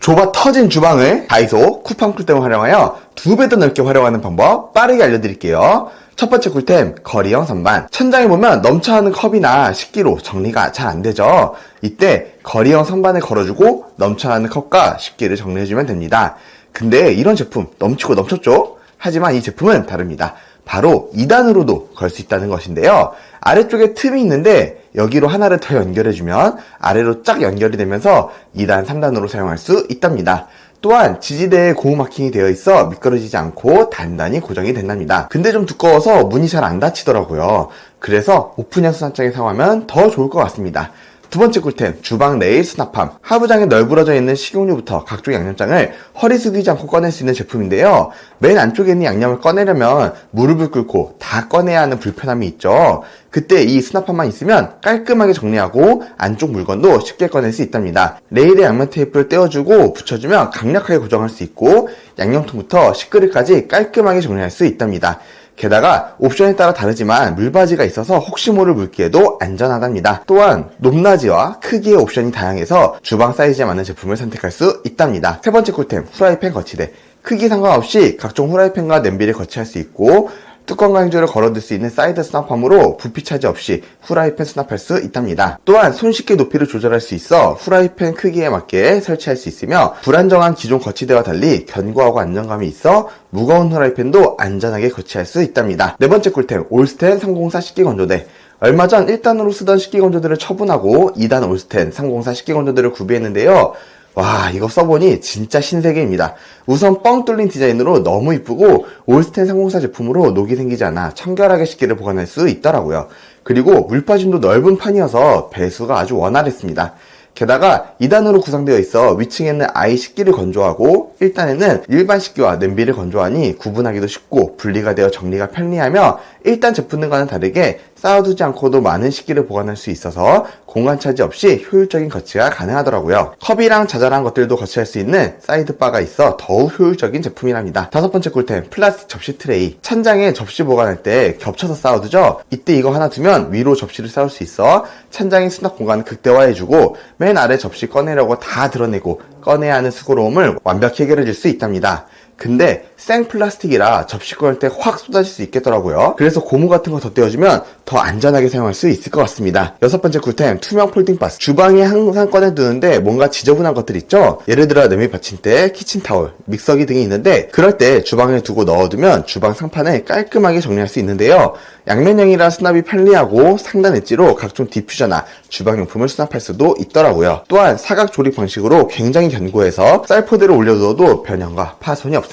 좁아 터진 주방을 다이소 쿠팡 꿀템을 활용하여 두 배 더 넓게 활용하는 방법 빠르게 알려드릴게요. 첫 번째 꿀템, 거리형 선반. 천장에 보면 넘쳐나는 컵이나 식기로 정리가 잘 안 되죠. 이때 거리형 선반을 걸어주고 넘쳐나는 컵과 식기를 정리해주면 됩니다. 근데 이런 제품 넘치고 넘쳤죠? 하지만 이 제품은 다릅니다. 바로 2단으로도 걸 수 있다는 것인데요. 아래쪽에 틈이 있는데 여기로 하나를 더 연결해주면 아래로 쫙 연결이 되면서 2단, 3단으로 사용할 수 있답니다. 또한 지지대에 고무 마킹이 되어 있어 미끄러지지 않고 단단히 고정이 된답니다. 근데 좀 두꺼워서 문이 잘 안 닫히더라고요. 그래서 오픈형 수납장에 사용하면 더 좋을 것 같습니다. 두 번째 꿀템, 주방 레일 수납함. 하부장에 널브러져 있는 식용유부터 각종 양념장을 허리 숙이지 않고 꺼낼 수 있는 제품인데요. 맨 안쪽에 있는 양념을 꺼내려면 무릎을 꿇고 다 꺼내야 하는 불편함이 있죠. 그때 이 수납함만 있으면 깔끔하게 정리하고 안쪽 물건도 쉽게 꺼낼 수 있답니다. 레일에 양면 테이프를 떼어주고 붙여주면 강력하게 고정할 수 있고 양념통부터 식그릇까지 깔끔하게 정리할 수 있답니다. 게다가 옵션에 따라 다르지만 물바지가 있어서 혹시 모를 물기에도 안전하답니다. 또한 높낮이와 크기의 옵션이 다양해서 주방 사이즈에 맞는 제품을 선택할 수 있답니다. 세 번째 꿀템 후라이팬 거치대 크기 상관없이 각종 후라이팬과 냄비를 거치할 수 있고 뚜껑과 행주를 걸어둘 수 있는 사이드 수납함으로 부피 차지 없이 후라이팬 수납할 수 있답니다. 또한 손쉽게 높이를 조절할 수 있어 후라이팬 크기에 맞게 설치할 수 있으며 불안정한 기존 거치대와 달리 견고하고 안정감이 있어 무거운 후라이팬도 안전하게 거치할 수 있답니다. 네 번째 꿀템 올스텐 304 식기 건조대 얼마 전 1단으로 쓰던 식기건조대를 처분하고 2단 올스텐 304 식기건조대를 구비했는데요. 와 이거 써보니 진짜 신세계입니다. 우선 뻥 뚫린 디자인으로 너무 이쁘고 올스텐 304 제품으로 녹이 생기지 않아 청결하게 식기를 보관할 수 있더라고요. 그리고 물빠짐도 넓은 판이어서 배수가 아주 원활했습니다. 게다가 2단으로 구성되어 있어 위층에는 아이 식기를 건조하고 1단에는 일반 식기와 냄비를 건조하니 구분하기도 쉽고 분리가 되어 정리가 편리하며 1단 제품들과는 다르게 쌓아두지 않고도 많은 식기를 보관할 수 있어서 공간 차지 없이 효율적인 거치가 가능하더라고요. 컵이랑 자잘한 것들도 거치할 수 있는 사이드바가 있어 더욱 효율적인 제품이랍니다. 다섯 번째 꿀템 플라스틱 접시 트레이 찬장에 접시 보관할 때 겹쳐서 쌓아두죠? 이때 이거 하나 두면 위로 접시를 쌓을 수 있어 찬장의 수납 공간을 극대화해주고 맨 아래 접시 꺼내려고 다 드러내고 꺼내야 하는 수고로움을 완벽히 해결해 줄 수 있답니다. 근데 생 플라스틱이라 접시 꺼낼 때 확 쏟아질 수 있겠더라고요. 그래서 고무 같은 거 덧대어주면 더 안전하게 사용할 수 있을 것 같습니다. 여섯 번째 꿀템 투명 폴딩 바스. 주방에 항상 꺼내두는데 뭔가 지저분한 것들 있죠? 예를 들어 냄비 받침대, 키친 타올, 믹서기 등이 있는데 그럴 때 주방에 두고 넣어두면 주방 상판을 깔끔하게 정리할 수 있는데요. 양면형이라 수납이 편리하고 상단 엣지로 각종 디퓨저나 주방용품을 수납할 수도 있더라고요. 또한 사각 조립 방식으로 굉장히 견고해서 쌀포대를 올려두어도 변형과 파손이 없습니다.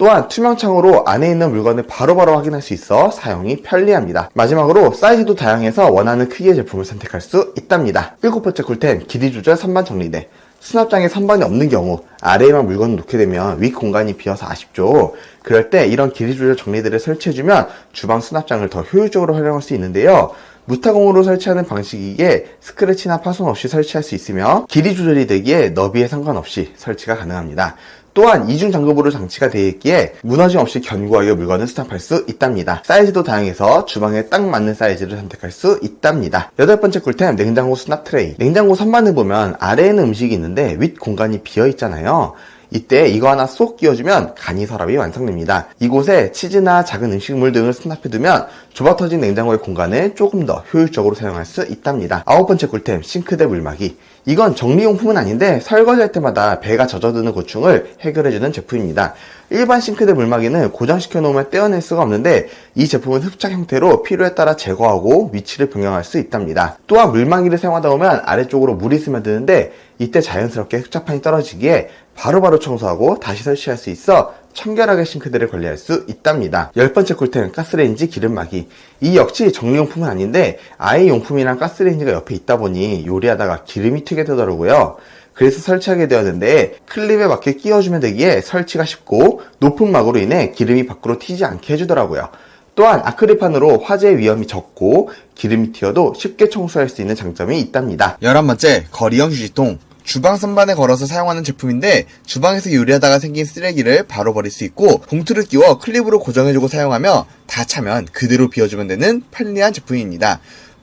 또한 투명창으로 안에 있는 물건을 바로바로 확인할 수 있어 사용이 편리합니다. 마지막으로 사이즈도 다양해서 원하는 크기의 제품을 선택할 수 있답니다. 일곱 번째 꿀템 길이 조절 선반 정리대. 수납장에 선반이 없는 경우 아래에만 물건을 놓게 되면 윗 공간이 비어서 아쉽죠. 그럴 때 이런 길이 조절 정리대를 설치해주면 주방 수납장을 더 효율적으로 활용할 수 있는데요. 무타공으로 설치하는 방식이기에 스크래치나 파손 없이 설치할 수 있으며 길이 조절이 되기에 너비에 상관없이 설치가 가능합니다. 또한 이중 장급으로 장치가 되어 있기에 무너짐 없이 견고하게 물건을 수납할 수 있답니다. 사이즈도 다양해서 주방에 딱 맞는 사이즈를 선택할 수 있답니다. 여덟 번째 꿀템 냉장고 수납 트레이. 냉장고 선반을 보면 아래에는 음식이 있는데 윗 공간이 비어 있잖아요. 이때 이거 하나 쏙 끼워주면 간이 서랍이 완성됩니다. 이곳에 치즈나 작은 음식물 등을 수납해두면 좁아 터진 냉장고의 공간을 조금 더 효율적으로 사용할 수 있답니다. 아홉 번째 꿀템 싱크대 물막이. 이건 정리용품은 아닌데 설거지할 때마다 배가 젖어드는 고충을 해결해주는 제품입니다. 일반 싱크대 물막이는 고정시켜 놓으면 떼어낼 수가 없는데 이 제품은 흡착 형태로 필요에 따라 제거하고 위치를 변경할 수 있답니다. 또한 물막이를 사용하다 보면 아래쪽으로 물이 스며드는데 이때 자연스럽게 흡착판이 떨어지기에 바로바로 청소하고 다시 설치할 수 있어 청결하게 싱크대를 관리할 수 있답니다. 열 번째 꿀템 가스레인지 기름막이. 이 역시 정리용품은 아닌데 아예 용품이랑 가스레인지가 옆에 있다 보니 요리하다가 기름이 튀게 되더라고요. 그래서 설치하게 되었는데 클립에 맞게 끼워주면 되기에 설치가 쉽고 높은 막으로 인해 기름이 밖으로 튀지 않게 해주더라고요. 또한 아크릴판으로 화재 위험이 적고 기름이 튀어도 쉽게 청소할 수 있는 장점이 있답니다. 11번째 거리형 휴지통 주방 선반에 걸어서 사용하는 제품인데 주방에서 요리하다가 생긴 쓰레기를 바로 버릴 수 있고 봉투를 끼워 클립으로 고정해주고 사용하며 다 차면 그대로 비워주면 되는 편리한 제품입니다.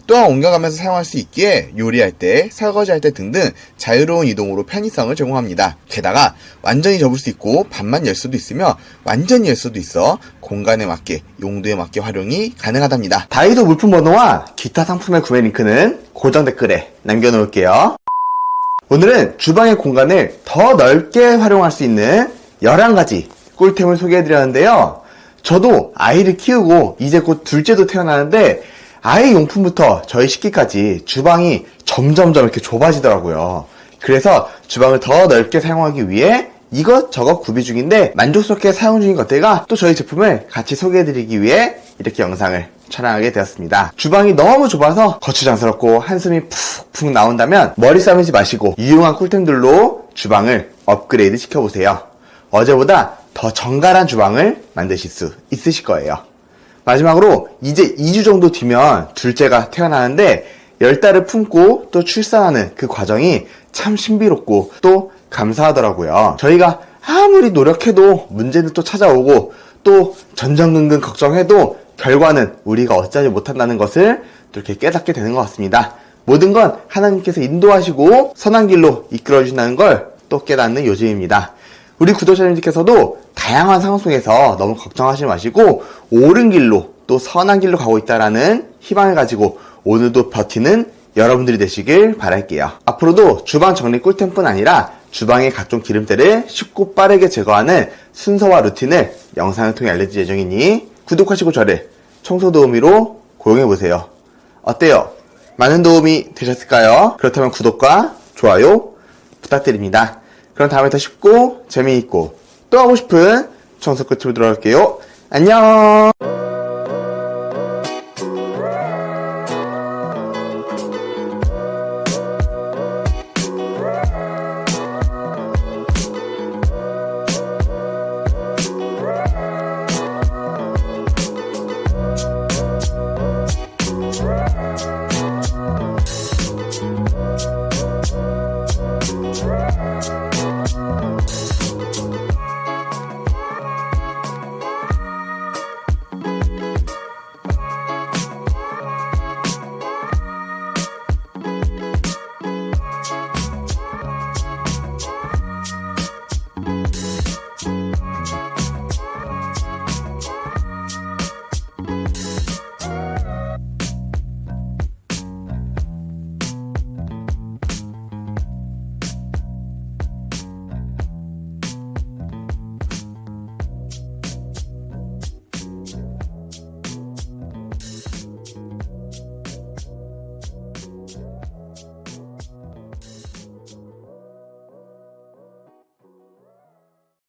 또한 옮겨가면서 사용할 수 있기에 요리할 때, 설거지할 때 등등 자유로운 이동으로 편의성을 제공합니다. 게다가 완전히 접을 수 있고 반만 열 수도 있으며 완전히 열 수도 있어 공간에 맞게 용도에 맞게 활용이 가능하답니다. 다이소 물품 번호와 기타 상품의 구매 링크는 고정 댓글에 남겨놓을게요. 오늘은 주방의 공간을 더 넓게 활용할 수 있는 11가지 꿀템을 소개해 드렸는데요. 저도 아이를 키우고 이제 곧 둘째도 태어나는데 아이 용품부터 저희 식기까지 주방이 점점점 이렇게 좁아지더라고요. 그래서 주방을 더 넓게 사용하기 위해 이것저것 구비 중인데 만족스럽게 사용 중인 것들과 또 저희 제품을 같이 소개해드리기 위해 이렇게 영상을 촬영하게 되었습니다. 주방이 너무 좁아서 거추장스럽고 한숨이 푹푹 나온다면 머리 싸매지 마시고 유용한 꿀템들로 주방을 업그레이드 시켜보세요. 어제보다 더 정갈한 주방을 만드실 수 있으실 거예요. 마지막으로 이제 2주 정도 뒤면 둘째가 태어나는데 열 달을 품고 또 출산하는 그 과정이 참 신비롭고 또 감사하더라고요. 저희가 아무리 노력해도 문제는 또 찾아오고 또 전전긍긍 걱정해도 결과는 우리가 어찌하지 못한다는 것을 또 이렇게 깨닫게 되는 것 같습니다. 모든 건 하나님께서 인도하시고 선한 길로 이끌어 주신다는 걸 또 깨닫는 요즘입니다. 우리 구독자님들께서도 다양한 상황 속에서 너무 걱정하지 마시고 옳은 길로 또 선한 길로 가고 있다라는 희망을 가지고 오늘도 버티는 여러분들이 되시길 바랄게요. 앞으로도 주방 정리 꿀템뿐 아니라 주방의 각종 기름때를 쉽고 빠르게 제거하는 순서와 루틴을 영상을 통해 알려드릴 예정이니 구독하시고 저를 청소 도우미로 고용해보세요. 어때요? 많은 도움이 되셨을까요? 그렇다면 구독과 좋아요 부탁드립니다. 그럼 다음에 더 쉽고 재미있고 또 하고 싶은 청소 끝으로 돌아올게요. 안녕!